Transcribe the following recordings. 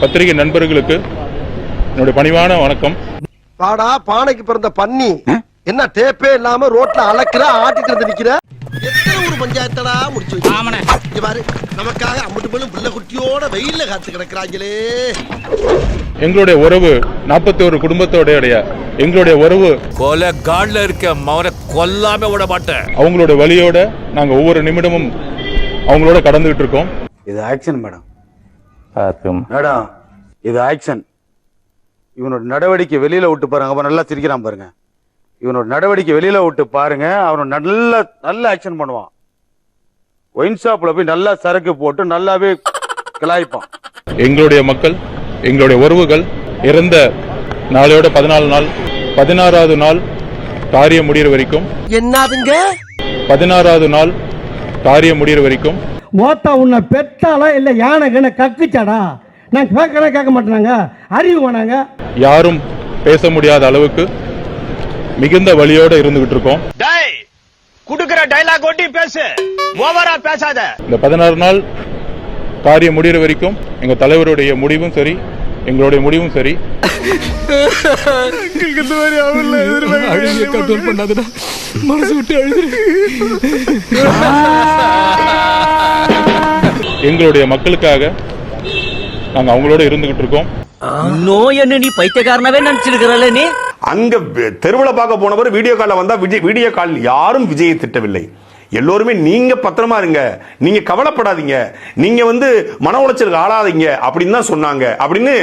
பத்திரிகை நண்பர்களுக்கு என்னுடைய பணிவான வணக்கம். பாடா பானைக்கு பிறந்த பன்னி. என்ன டேப்பே இல்லாம ரோட்ல அளக்குற ஆட்டிட்டு வந்து நிக்கிற? எத்தனை ஊர் பஞ்சாயத்தடா முடிச்சு வச்சு? இங்க பாரு நமக்காக அம்மட்டு போலும் பிள்ளை குட்டியோட வெயில்ல காத்து கிடக்குறாங்களே. எங்களுடைய உறவு நாற்பத்தி ஒரு குடும்பத்தோடைய எங்களுடைய உறவு கொலை காட்ல இருக்க மவனை கொல்லாம விட மாட்டேன். அவங்களுடைய வழியோட நாங்கள் ஒவ்வொரு நிமிடமும் அவங்களோட கடந்துகிட்டு இருக்கோம். இது ஆக்ஷன் மேடம். மேடம் இது ஆக்ஷன். இவனோட நடவடிக்கை வெளியில விட்டு பாருங்க. அப்ப நல்லா சிரிக்கிறான் பாருங்க. இவனோட நடவடிக்கை வெளியில விட்டு பாருங்க. அவன் நல்ல நல்ல ஆக்ஷன் பண்ணுவான். ஒயின் ஷாப்ல போய் நல்லா சரக்கு போட்டு நல்லாவே கிளாய்ப்பான். எங்களுடைய மக்கள் எங்களுடைய உறவுகள் இறந்த நாளையோட பதினாலு நாள் பதினாறாவது நாள் காரியம் முடிகிற வரைக்கும் என்னதுங்க? பதினாறாவது நாள் காரியம் முடிகிற வரைக்கும் மோத்தா உன்னை பெத்தாலா இல்ல யானை கண்ண கக்குச்சாடா? நான் கேட்கறேன் கேட்க மாட்டேனாங்க. அறிவு வேணாங்க. யாரும் பேச முடியாத அளவுக்கு மிகுந்த வழியோட இருந்துகிட்டு இருக்கோம். டேய் குடுக்குற டைலாக் ஒட்டி பேசு. ஓவரா பேசாத. இந்த பதினாறு நாள் காரியம் முடிகிற வரைக்கும் எங்க தலைவருடைய முடிவும் சரி எங்களுடைய முடிவும் சரி. கண்ட்ரோல் பண்ணாதடா. மனசு விட்டு அழுதுரு எங்களுடைய மக்களுக்காக நாங்க அவங்களோட இருந்துகிட்டு இருக்கோம். நோய் என்ன நீ பைத்தியக்காரனாவே நினைச்சிருக்கிறல்ல நீ? அங்க தெருவுல பார்க்க போனவர் வீடியோ கால்ல வந்தா விஜய் வீடியோ கால் யாரும் விஜயை திட்டவில்லை. எல்லோருமே நீங்க பத்திரமா இருங்க. நீங்க கவலைப்படாதீங்க. நீங்க வந்து மன உளைச்சலுக்கு ஆளாதீங்க. அப்படின்னு தான் சொன்னாங்க. அப்படின்னு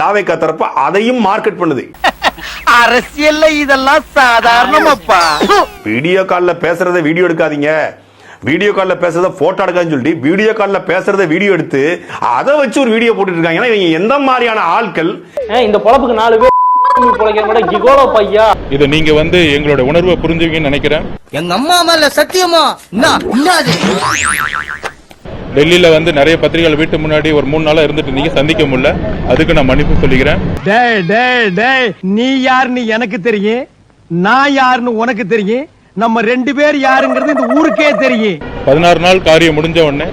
தாவேக்கா தரப்பு அதையும் மார்க்கெட் பண்ணுது. அரசியல்ல இதெல்லாம் சாதாரணமாப்பா. வீடியோ கால்ல பேசுறத வீடியோ எடுக்காதீங்க. வீடியோ கால்ல பேசுறத போட்டோ எடுக்காதுன்னு சொல்லிட்டு வீடியோ கால்ல பேசுறத வீடியோ எடுத்து அதை வச்சு ஒரு வீடியோ போட்டுட்டு இருக்காங்க. ஏன்னா இவங்க எந்த மாதிரியான ஆட்கள்? இந்த பொழப்புக்கு நாலு பேர் பொழைக்கிற பையா. இதை நீங்க வந்து எங்களுடைய உணர்வை புரிஞ்சுவீங்கன்னு நினைக்கிறேன். எங்க அம்மா மேல சத்தியமா? டெல்லியில வந்து நிறைய பத்திரிகைகள் வீட்டு முன்னாடி ஒரு மூணு நாளா இருந்துட்டு நீங்க சந்திக்க முடியல. அதுக்கு நான் மன்னிப்பு சொல்லிக்கிறேன். டேய் டேய் டேய் நீ யாருன்னு எனக்கு தெரியும். நான் யாருன்னு உனக்கு தெரியும். நம்ம ரெண்டு பேர் யாருங்கிறது இந்த ஊருக்கே தெரியும். பதினாறு நாள் காரியம் முடிஞ்ச உடனே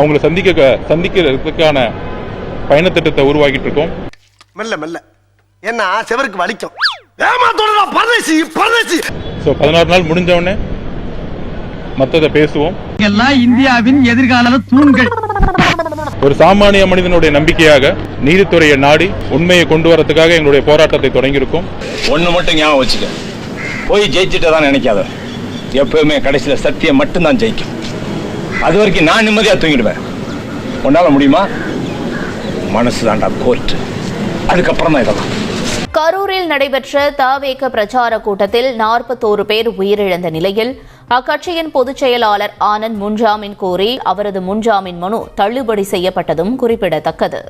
அவங்களை சந்திக்க சந்திக்கிறதுக்கான பயணத்திட்டத்தை உருவாக்கிட்டு இருக்கோம் மெல்ல மெல்ல. என்ன செவருக்கு வலிக்கும். ஏமாத்தோட பரதேசி பரதேசி. ஸோ பதினாறு நாள் முடிஞ்ச உடனே மற்றதை பேசுவோம். எல்லாம் இந்தியாவின் எதிர்கால தூண்கள். ஒரு சாமானிய மனிதனுடைய நம்பிக்கையாக நீதித்துறையை நாடி உண்மையை கொண்டு வரதுக்காக எங்களுடைய போராட்டத்தை தொடங்கியிருக்கோம். ஒண்ணு மட்டும் ஞாபகம் வச்சுக்க. போய் ஜெயிச்சுட்டு தான் நினைக்காத. எப்பவுமே கடைசியில சத்தியம் மட்டும்தான் ஜெயிக்கும். அது வரைக்கும் நான் நிம்மதியா தூங்கிடுவேன். உன்னால முடியுமா? மனசு தாண்டா கோர்ட் அதுக்கப்புறம் தான் இதெல்லாம். கரூரில் நடைபெற்ற தவேக பிரச்சார கூட்டத்தில் நாற்பத்தோரு பேர் உயிரிழந்த நிலையில் அக்கட்சியின் பொதுச் செயலாளர் ஆனந்த் முன்ஜாமீன் கோரி அவரது முன்ஜாமீன் மனு தள்ளுபடி செய்யப்பட்டதும் குறிப்பிடத்தக்கது.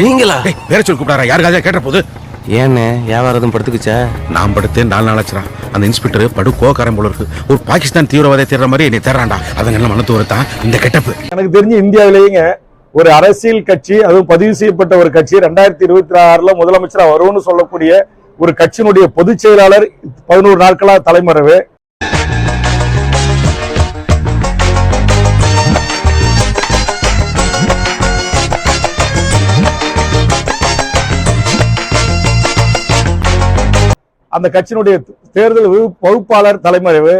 நீங்களா? பேர சொல்லி கூப்பிடாரா யாருக்காக கேட்ட போது ஏன்னு வியாபாரம் படுத்துக்குச்சா? நான் படுத்து நாலு நாள் ஆச்சுறான் அந்த இன்ஸ்பெக்டர் படு கோக்காரன் போல இருக்கு. ஒரு பாகிஸ்தான் தீவிரவாதியை தேடுற மாதிரி என்னை தேடுறான்டா. அதங்க மனத்து வரத்தான் இந்த கெட்டப்பு. எனக்கு தெரிஞ்சு இந்தியாவிலேயேங்க ஒரு அரசியல் கட்சி அதுவும் பதிவு செய்யப்பட்ட ஒரு கட்சி ரெண்டாயிரத்தி இருபத்தி ஆறுல முதலமைச்சரா வரும்னு சொல்லக்கூடிய ஒரு கட்சியினுடைய பொதுச் செயலாளர் பதினோரு நாட்களா தலைமறைவு. அந்த கட்சியினுடைய தேர்தல் வகு- வகுப்பாளர் தலைமறைவு.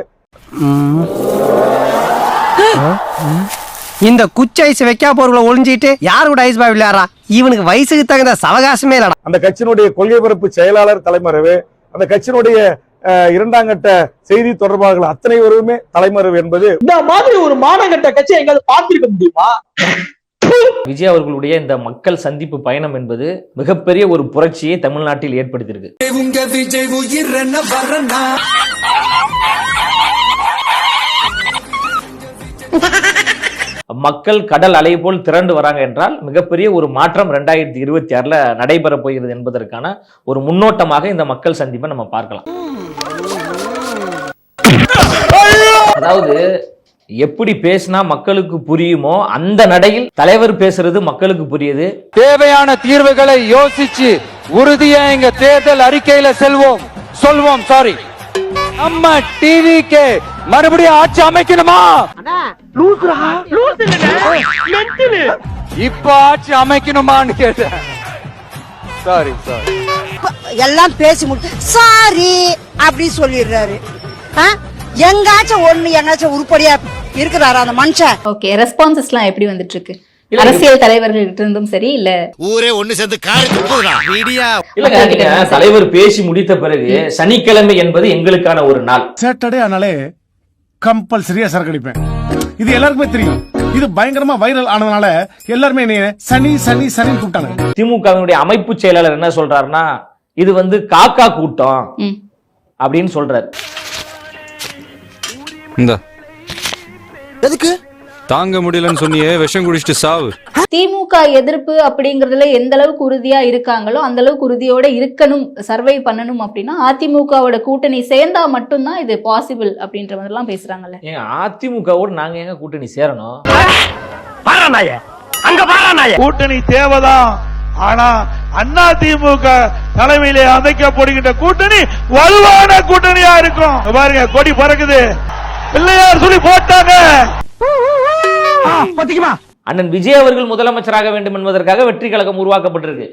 இந்த குச்சி ஐஸ் வைக்கா போறவங்கள ஒளிஞ்சிட்டு யாரு கூட ஐஸ் பாய் விளையாடுறா? இவனுக்கு வயசுக்கு தகுந்த சவகாசமே இல்லடா. அந்த கட்சியினுடைய கொள்கை பரப்பு செயலாளர் தலைமறைவு. அந்த கட்சியினுடைய அஹ், இரண்டாம் கட்ட செய்தி தொடர்பாளர்கள் அத்தனை பேருமே தலைமறைவு என்பது இந்த மாதிரி ஒரு மானங்கட்ட கட்சி எங்காவது பார்த்திருக்க முடியுமா? விஜய் அவர்களுடைய இந்த மக்கள் சந்திப்பு பயணம் என்பது மிகப்பெரிய ஒரு புரட்சியை தமிழ்நாட்டில் ஏற்படுத்தியிருக்கு. மக்கள் கடல் அலை போல் திரண்டு வராங்க என்றால் மிகப்பெரிய ஒரு மாற்றம் ரெண்டாயிரத்தி இருபத்தி ஆறுல நடைபெற போகிறது என்பதற்கான ஒரு முன்னோட்டமாக இந்த மக்கள் சந்திப்பை நம்ம பார்க்கலாம். அதாவது எப்படி பேசினா மக்களுக்கு புரியுமோ அந்த நடையில் தலைவர் பேசுறது மக்களுக்கு புரியுது. தேவையான தீர்வுகளை யோசிச்சு உறுதியா எங்க தேர்தல் அறிக்கையில செல்வோம். சொல்வோம் சாரி நம்ம டிவிக்கு மறுபடியும் ஆட்சி அமைக்கணுமா? இப்ப ஆட்சி அமைக்கணுமான்னு கேட்டேன். சாரி சாரி எல்லாம் பேசி முடி சாரி அப்படி சொல்லிடுறாரு? எங்காச்சும் ஒண்ணு எங்காச்சும் உருப்படியா இருக்கிறாரா அந்த மனுஷன்? ஓகே ரெஸ்பான்சஸ்லாம் எப்படி வந்துட்டு இருக்கு அரசியல் தலைவர்கள் கிட்ட இருந்தும் சரி இல்ல? ஊரே ஒண்ணு சேர்ந்து காரி துப்புதுடா. மீடியா. இல்லங்க நீங்க தலைவர் பேசி முடித்த பிறகு சனிக்கிழமை என்பது எங்களுக்கான ஒரு நாள். சாட்டர்டே ஆனாலே கம்பல்சரியா சரக்கு அடிப்பேன் இது எல்லாருக்குமே தெரியும். இது பயங்கரமா வைரல் ஆனதுனால எல்லாருமே சனி சனி சனி கூப்பிட்டாங்க. திமுகவினுடைய அமைப்பு செயலாளர் என்ன சொல்றாருன்னா இது வந்து காக்கா கூட்டம் ம். அப்படின்னு சொல்றாரு. இந்த. எதுக்கு? தாங்க முடியலன்னு சொன்னியே விஷம் குடிச்சிட்டு சாவு. திமுக எதிர்ப்பு அப்படிங்கறதுல எந்த அளவுக்கு உறுதியா இருக்காங்களோ அந்த அளவுக்கு உறுதியோட இருக்கணும் சர்வை பண்ணணும் அப்படின்னா அதிமுகவோட கூட்டணி சேர்ந்தா மட்டும்தான் இது பாசிபிள் அப்படின்ற மாதிரி எல்லாம் பேசுறாங்கல்ல. ஏங்க அதிமுகவோடு நாங்க எங்க கூட்டணி சேரணும்? கூட்டணி தேவைதான். ஆனா அண்ணா திமுக தலைமையிலே அமைக்கப்படுகின்ற கூட்டணி வலுவான கூட்டணியா இருக்கும். இங்க பாருங்க கொடி பறக்குது. பிள்ளையார் சொல்லி போட்டாங்க. அண்ணன் விஜய் அவர்கள் முதலமைச்சராக வேண்டும் என்பதற்காக வெற்றி கழகம் உருவாக்கப்பட்டிருக்கு.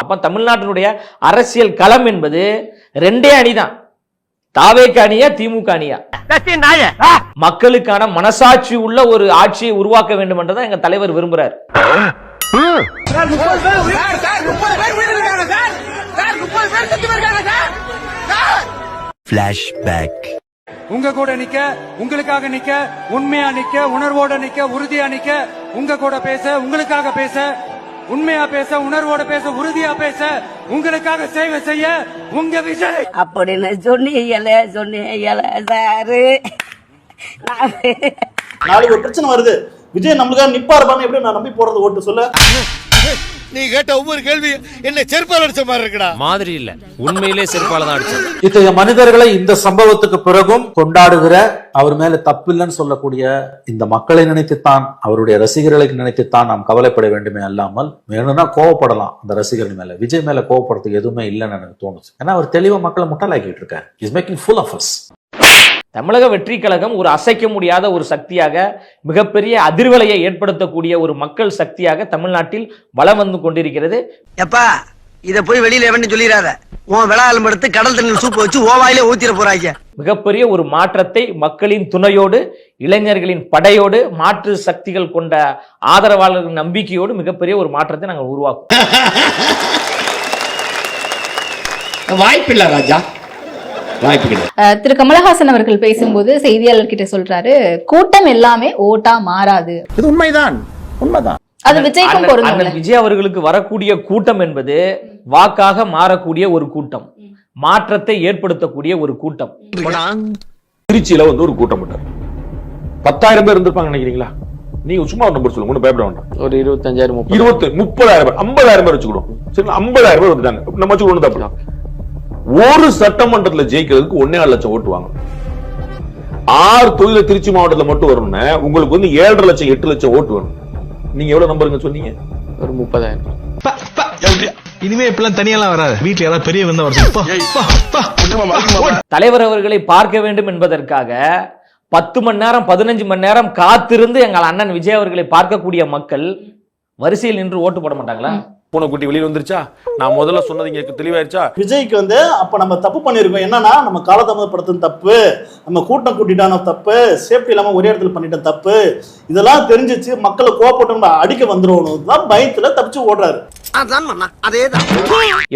அப்ப தமிழ்நாட்டினுடைய அரசியல் களம் என்பது ரெண்டே அணிதான். தாவேக்கு அணியா திமுக அணியா? மக்களுக்கான மனசாட்சி உள்ள ஒரு ஆட்சியை உருவாக்க வேண்டும் என்றுதான் எங்க தலைவர் விரும்புறார். உங்க கூட நிக்க உங்களுக்காக நிக்க உண்மையா நிக்க உணர்வோட நிக்க உறுதியா நிக்க உங்க கூட பேச உங்களுக்காக பேச உண்மையா பேச உணர்வோட பேச உறுதியா பேச உங்களுக்காக சேவை செய்ய உங்க விஜய். அப்படின்னு சொன்னீங்கல சொன்னீங்கல சாரு. நாளைக்கு ஒரு பிரச்சனை வருது. விஜய் நம்மளுக்காக நிப்பாருப்பான்னு எப்படி நான் நம்பி போறது ஓட்டு சொல்ல? நீ கேட்ட ஒவ்வொரு கேள்வி என்ன செருப்பால் அடிச்ச மாதிரி இருக்குடா. மாதிரி இல்ல. உண்மையிலே செருப்பால தான் அடிச்சது. இத்தகைய மனிதர்களை இந்த சம்பவத்துக்கு பிறகும் கொண்டாடுகிற அவர் மேல தப்பில்லைன்னு சொல்லக்கூடிய இந்த மக்களை நினைத்துத்தான் அவருடைய ரசிகர்களை நினைத்துத்தான் நாம் கவலைப்பட வேண்டுமே அல்லாமல் வேணும்னா கோவப்படலாம் அந்த ரசிகர்கள் மேல. விஜய் மேல கோவப்படுறதுக்கு எதுவுமே இல்லைன்னு எனக்கு தோணுச்சு. ஏன்னா அவர் தெளிவா மக்களை முட்டாளாக்கிட்டு இருக்காரு. Is making fool of us Tamilaga Vettri Kazhagam ஒரு அசைக்க முடியாத ஒரு சக்தியாக மிகப்பெரிய அதிர்வலையை ஏற்படுத்தக்கூடிய ஒரு மக்கள் சக்தியாக தமிழ்நாட்டில் வலம் வந்து கொண்டிருக்கிறது. எப்பா இத போய் வெளியில எவன்னு சொல்லிடாத உன் விளாலும் எடுத்து கடல் தண்ணியில் சூப்பு வச்சு ஓவாயிலே ஊத்திர போறாங்க மிகப்பெரிய ஒரு மாற்றத்தை மக்களின் துணையோடு இளைஞர்களின் படையோடு மாற்று சக்திகள் கொண்ட ஆதரவாளர்கள் நம்பிக்கையோடு மிகப்பெரிய ஒரு மாற்றத்தை நாங்கள் உருவாக்குவோம். வாய்ப்பில்ல ராஜா. வாய்ப்பு கிடையாது. திரு கமலஹாசன் அவர்கள் பேசும்போது செய்தியாளர்கிட்ட சொல்றாரு கூட்டம் எல்லாமே ஓட்டா மாறாது. இது உண்மைதான். உண்மைதான். அது விஜய்க்கும் பொருந்தும். விஜய் அவர்களுக்கு வரக்கூடிய கூட்டம் என்பது வாக்காக மாறக்கூடிய ஒரு கூட்டம். மாற்றத்தை ஏற்படுத்தக்கூடிய ஒரு கூட்டம். திருச்சியில வந்து ஒரு கூட்டம் போட்டார். பத்தாயிரம் பேர் இருந்திருப்பாங்க நினைக்கிறீங்களா? நீங்க சும்மா ஒரு நம்பர் சொல்லுங்க ஒன்றும் பயப்பட வேண்டாம். ஒரு இருபத்தஞ்சாயிரம் இருபத்தி முப்பதாயிரம் பேர் ஐம்பதாயிரம் பேர் வச்சுக்கிடும் சரி ஐம்பதாயிரம் பேர் வந்துட்டாங்க. நம்ம வச்சுக்கணும் தப்புனா ஒரு சட்டமன்றத்துல ஜெயிக்கிறதுக்கு ஒன்னே லட்சம் ஓட்டு வாங்க ஆறு தொகுதியில திருச்சி மாவட்டத்துல மட்டும் வரணும்னா உங்களுக்கு வந்து ஏழரை லட்சம் எட்டு லட்சம் ஓட்டு வரும் நீங்க எவ்வளவு நம்பருங்க சொன்னீங்க? ஒரு முப்பதாயிரம். இனிமே இப்பெல்லாம் தனியெல்லாம் வராது. வீட்டுல யாராவது பெரிய வந்தா வர தலைவர் அவர்களை பார்க்க வேண்டும் என்பதற்காக பத்து மணி நேரம் பதினஞ்சு மணி நேரம் காத்திருந்து எங்கள் அண்ணன் விஜய் அவர்களை பார்க்கக்கூடிய மக்கள் வரிசையில் நின்று ஓட்டு போட மாட்டாங்களா? பூனைக்குட்டி வெளியில வந்துருச்சா? நான் முதல்ல சொன்னது இங்க தெளிவாயிருச்சா? விஜய்க்கு வந்து அப்ப நம்ம தப்பு பண்ணிருக்கோம். என்னன்னா நம்ம காலதாமதப்படுத்தும் தப்பு நம்ம கூட்டம் கூட்டிட்டான தப்பு சேஃப்டி இல்லாம ஒரே இடத்துல பண்ணிட்டோம் தப்பு இதெல்லாம் தெரிஞ்சிச்சு மக்களை கோவப்பட்டு நம்ம அடிக்க வந்துருவோம் தான் பயத்துல தப்பிச்சு ஓடுறாரு. அதான் மண்ணா அதேதான்.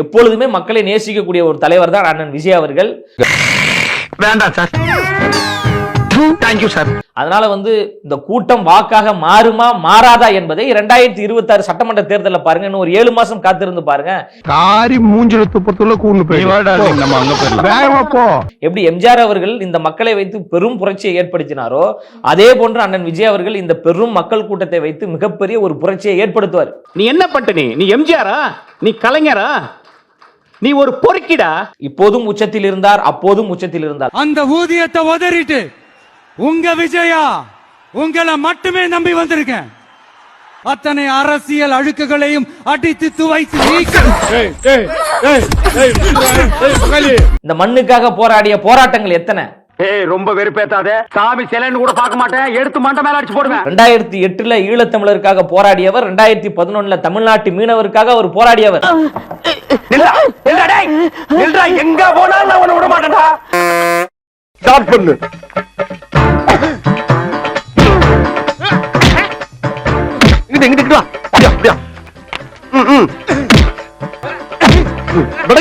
எப்பொழுதுமே மக்களை நேசிக்கக்கூடிய ஒரு தலைவர் தான் அண்ணன் விஜய் அவர்கள். வேண்டாம் சார். தேங்க்யூ சார் அதனால வந்து இந்த கூட்டம் வாக்காக மாறுமா மாறாதா என்பதை இரண்டாயிரத்தி இருபத்தி ஆறு சட்டமன்ற தேர்தலில் பாருங்க. இன்னும் ஒரு ஏழு மாசம் காத்திருந்து பாருங்க. காரி மூஞ்சில துப்பத்துள்ள கூண்டு எப்படி எம்ஜிஆர் அவர்கள் இந்த மக்களை வைத்து பெரும் புரட்சியை ஏற்படுத்தினாரோ அதே போன்று அண்ணன் விஜய் அவர்கள் இந்த பெரும் மக்கள் கூட்டத்தை வைத்து மிகப்பெரிய ஒரு புரட்சியை ஏற்படுத்துவார். நீ என்ன பண்ணிட்ட நீ? நீ எம்ஜிஆரா? நீ கலைஞரா? நீ ஒரு பொறுக்கிடா? இப்போதும் உச்சத்தில் இருந்தார் அப்போதும் உச்சத்தில் இருந்தார். அந்த ஊதியத்தை உதறிட்டு உங்க விஜயா உங்களை மட்டுமே நம்பி வந்திருக்கேன். அத்தனை அரசியல் அழுக்குகளையும் அடித்து துவைத்து இந்த மண்ணுக்காக போராடிய போராட்டங்கள் எத்தனை? ஏய் ரொம்ப வெறுப்பேத்தாத. சாமி சிலைன்னு கூட பார்க்க மாட்டேன். எடுத்து மண்டை மேல அடிச்சு போடுவேன். ரெண்டாயிரத்தி எட்டுல ஈழத்தமிழருக்காக போராடியவர் ரெண்டாயிரத்தி பதினொன்னுல தமிழ்நாட்டு மீனவருக்காக அவர் போராடியவர். எங்க போனாலும் நான் உன்னை விட மாட்டேன்டா. ஸ்டார்ட் பண்ணு.